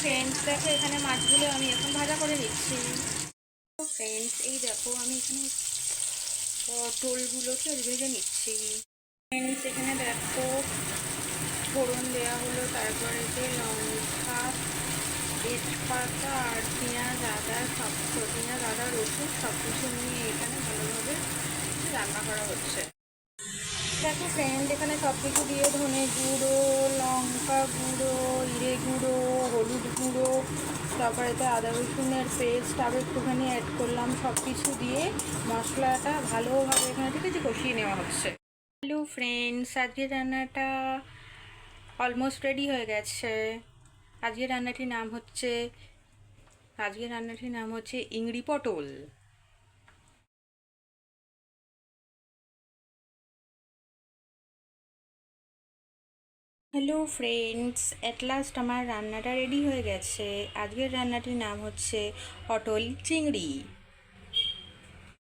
Friends দেখো এখানে মাছগুলো আমি এখন ভাজা করে নিচ্ছি। ফ্রেন্ডস এই দেখো, আমি এখানে পটলগুলোকে ভেজে নিচ্ছি। ফ্রেন্ডস এখানে দেখো, ফোড়ন দেওয়া হলো, তারপরে যে লঙ্কা, তেজপাতা আর পেঁয়াজ, আদা, সব পেঁয়াজ, আদা, রসুন সব কিছু নিয়ে এখানে ভালোভাবে রান্না করা হচ্ছে। দেখো ফ্রেন্ড এখানে সব কিছু দিয়ে ধনে গুঁড়ো লঙ্কা গুঁড়ো, জিরে গুঁড়ো, হলুদ গুঁড়ো, তারপরে তো আদা রসুনের পেস্ট আবার একটুখানি অ্যাড করলাম সব কিছু দিয়ে মশলাটা ভালোভাবে এখানে ঠিক আছে কষিয়ে নেওয়া হচ্ছে। হ্যালো ফ্রেন্ডস আজকের রান্নাটা অলমোস্ট রেডি হয়ে গেছে। আজকের রান্নাটির নাম হচ্ছে আজকের রান্নাটির নাম হচ্ছে ইংড়ি পটল। হ্যালো ফ্রেন্ডস অ্যাট লাস্ট আমার রান্নাটা রেডি হয়ে গেছে। আজকের রান্নাটির নাম হচ্ছে পটল চিংড়ি।